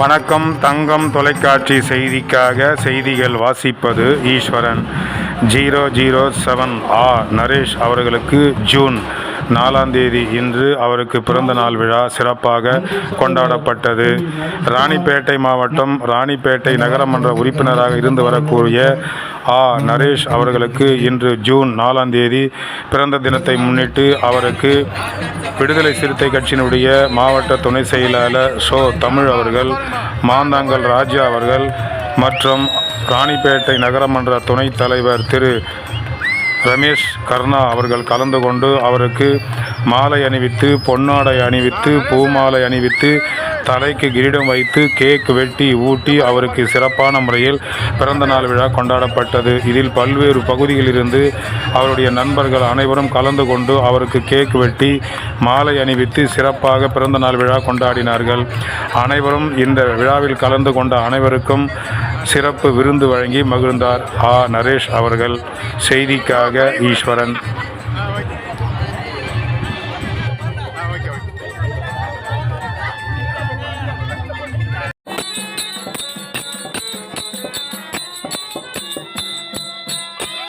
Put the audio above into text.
வணக்கம் தங்கம் தொலைக்காட்சி செய்திக்காக செய்திகள் வாசிப்பது ஈஸ்வரன். ஜீரோ ஜீரோ செவன் ஆ நரேஷ் அவர்களுக்கு ஜூன். நாலாம் தேதி இன்று அவருக்கு பிறந்த நாள் விழா சிறப்பாக கொண்டாடப்பட்டது. ராணிப்பேட்டை மாவட்டம் ராணிப்பேட்டை நகரமன்ற உறுப்பினராக இருந்து வரக்கூடிய ஆ. நரேஷ் அவர்களுக்கு இன்று ஜூன் நாலாம் தேதி பிறந்த தினத்தை முன்னிட்டு அவருக்கு விடுதலை சிறுத்தை கட்சியினுடைய மாவட்ட துணை செயலாளர் ஷோ தமிழ் அவர்கள் மாந்தாங்கல் ராஜா அவர்கள் மற்றும் ராணிப்பேட்டை நகரமன்ற துணைத் தலைவர் திரு. ரமேஷ் கர்ணா அவர்கள் கலந்து கொண்டு அவருக்கு மாலை அணிவித்து பொன்னாடை அணிவித்து பூமாலை அணிவித்து தலைக்கு கிரீடம் வைத்து கேக் வெட்டி ஊட்டி அவருக்கு சிறப்பான முறையில் பிறந்த நாள் விழா கொண்டாடப்பட்டது. இதில் பல்வேறு பகுதிகளிலிருந்து அவருடைய நண்பர்கள் அனைவரும் கலந்து கொண்டு அவருக்கு கேக் வெட்டி மாலை அணிவித்து சிறப்பாக பிறந்த நாள் விழா கொண்டாடினார்கள். அனைவரும் இந்த விழாவில் கலந்து கொண்ட அனைவருக்கும் சிறப்பு விருந்து வழங்கி மகிழ்ந்தார். ஆ நரேஷ் அவர்கள் செய்திக்காக ஈஸ்வரன்